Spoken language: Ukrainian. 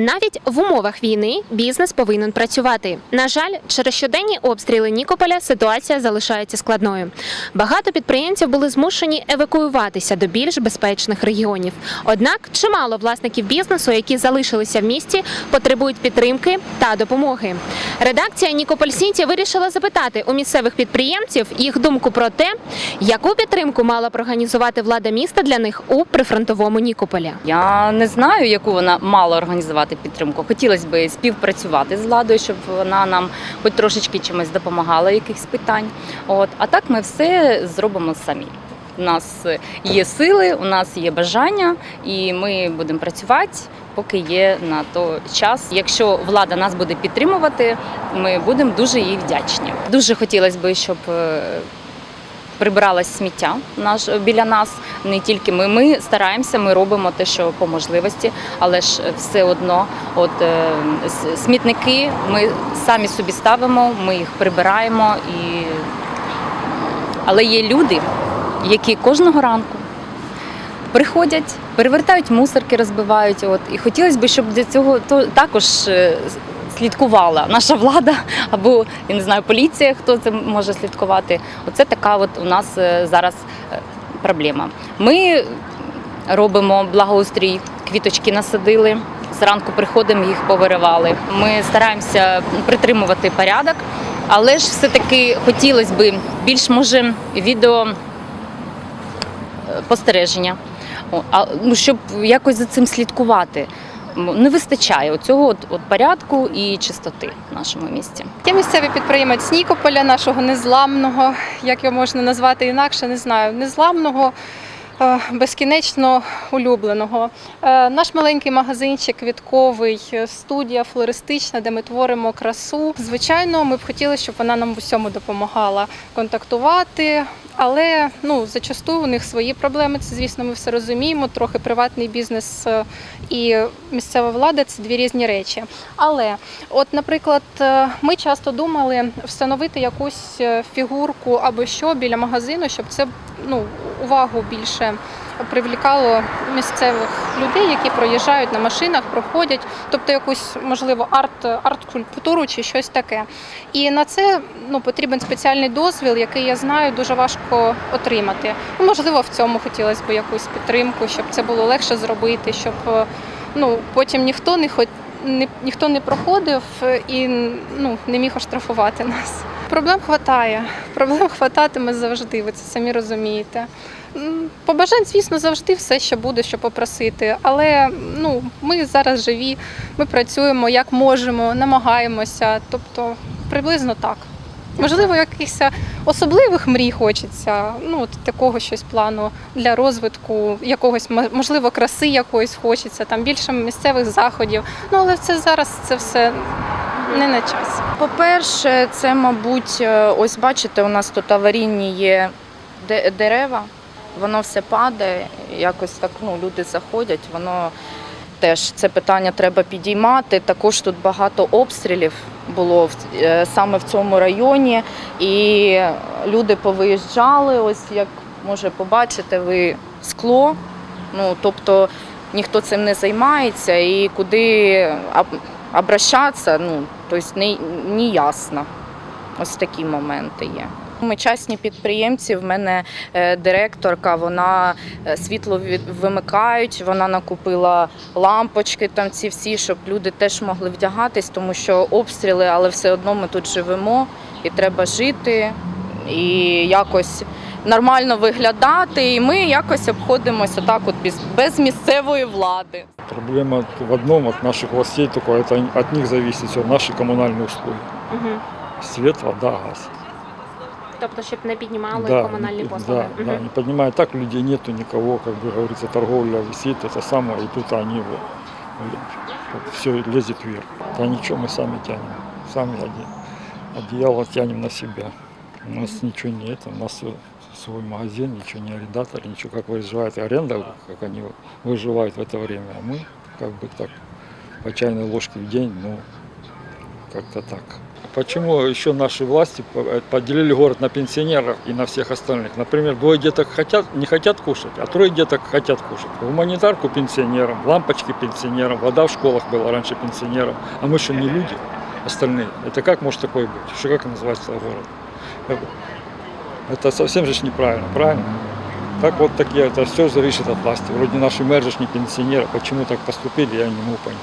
Навіть в умовах війни бізнес повинен працювати. На жаль, через щоденні обстріли Нікополя ситуація залишається складною. Багато підприємців були змушені евакуюватися до більш безпечних регіонів. Однак чимало власників бізнесу, які залишилися в місті, потребують підтримки та допомоги. Редакція Нікополь Сінті вирішила запитати у місцевих підприємців їх думку про те, яку підтримку мала б організувати влада міста для них у прифронтовому Нікополі. Я не знаю, яку вона мала організувати підтримку. Хотілося б співпрацювати з владою, щоб вона нам хоч трошечки чимось допомагала, якихось питань. От а так ми все зробимо самі. У нас є сили, у нас є бажання, і ми будемо працювати, поки є на то час. Якщо влада нас буде підтримувати, ми будемо дуже їй вдячні. Дуже хотілося б, щоб е, прибиралось сміття наш біля нас. Не тільки ми. Ми стараємося, ми робимо те, що по можливості, але ж все одно, от е, смітники ми самі собі ставимо, ми їх прибираємо і. Але є люди, які кожного ранку приходять, перевертають мусорки, розбивають. От і хотілося б, щоб для цього також е, слідкувала наша влада або я не знаю, поліція, хто це може слідкувати. Оце така от у нас е, зараз е, проблема. Ми робимо благоустрій, квіточки насадили. Зранку приходимо, їх повиривали. Ми стараємося притримувати порядок, але ж все-таки хотілося б більш може відео е, спостереження, ну, щоб якось за цим слідкувати. Не вистачає цього от, от порядку і чистоти в нашому місті. Я місцевий підприємець Нікополя, нашого незламного, як його можна назвати інакше, не знаю, незламного. Е, Безкінечно улюбленого. Е, Наш маленький магазинчик квітковий, е, студія флористична, де ми творимо красу. Звичайно, ми б хотіли, щоб вона нам в усьому допомагала контактувати. Але ну зачасту у них свої проблеми. Це звісно, ми все розуміємо. Трохи приватний бізнес і місцева влада це дві різні речі. Але От, наприклад, ми часто думали встановити якусь фігурку або що біля магазину, щоб це ну, увагу більше привлікало місцевих людей, які проїжджають на машинах, проходять, тобто якусь можливо арт, арт-культуру чи щось таке. І на це ну, потрібен спеціальний дозвіл, який я знаю, дуже важко отримати. Ну, можливо, в цьому хотілося б якусь підтримку, щоб це було легше зробити, щоб е, ну, потім ніхто не хоч ні, ніхто не проходив і ну, не міг оштрафувати нас. Проблем хватає. Проблем хвататиме завжди, ви це самі розумієте. Побажань, звісно, завжди все, що буде, що попросити. Але ну, ми зараз живі, ми працюємо як можемо, намагаємося. Тобто приблизно так. Можливо, якихось особливих мрій хочеться, ну от такого щось плану для розвитку, якогось можливо краси якоїсь хочеться, там більше місцевих заходів. Ну але це зараз це все не на час. По-перше, це, мабуть, е, ось бачите, у нас тут аварійні є дерева, воно все падає, якось так ну, люди заходять, воно теж це питання треба підіймати. Також тут багато обстрілів було е, саме в цьому районі, і люди повиїжджали, ось як може побачите, ви скло. Ну, тобто ніхто цим не займається і куди обращатися, ну, тобто не, не ясно. Ось такі моменти є. Ми частні підприємці. В мене е, директорка, вона е, світло вимикають, вона накупила лампочки, там ці всі, щоб люди теж могли вдягатись, тому що обстріли, але все одно ми тут живемо і треба жити і якось нормально виглядати. І ми якось обходимося отак, от без місцевої влади. Проблема в одном от наших властей только это от них зависит все, наши коммунальные услуги. Угу. Свет, вода, газ. Тобто, щоб не піднімали комунальні послуги. да, Мгм. да, не поднимает так, людей нету никого, как бы говорится, торговля висит, это самое, и тут они все лезет вверх. Да ничего, мы сами тянем, сами оде- одеяло тянем на себя. У нас ничего нет, у нас всё свой магазин, ничего не арендатор, ничего, как выживает аренда, как они выживают в это время. А мы как бы так по чайной ложке в день, ну, как-то так. Почему еще наши власти по- поделили город на пенсионеров и на всех остальных? Например, двое деток хотят, не хотят кушать, а трое деток хотят кушать. Гуманитарку пенсионерам, лампочки пенсионерам, вода в школах была раньше пенсионерам. А мы что, не люди остальные? Это как может такое быть? Что как называется город? Э, Это совсем же ж неправильно, правильно? Так вот такие, это все зависит от власти. Вроде наши мэр же ж не пенсионеры. Почему так поступили, я не могу понять.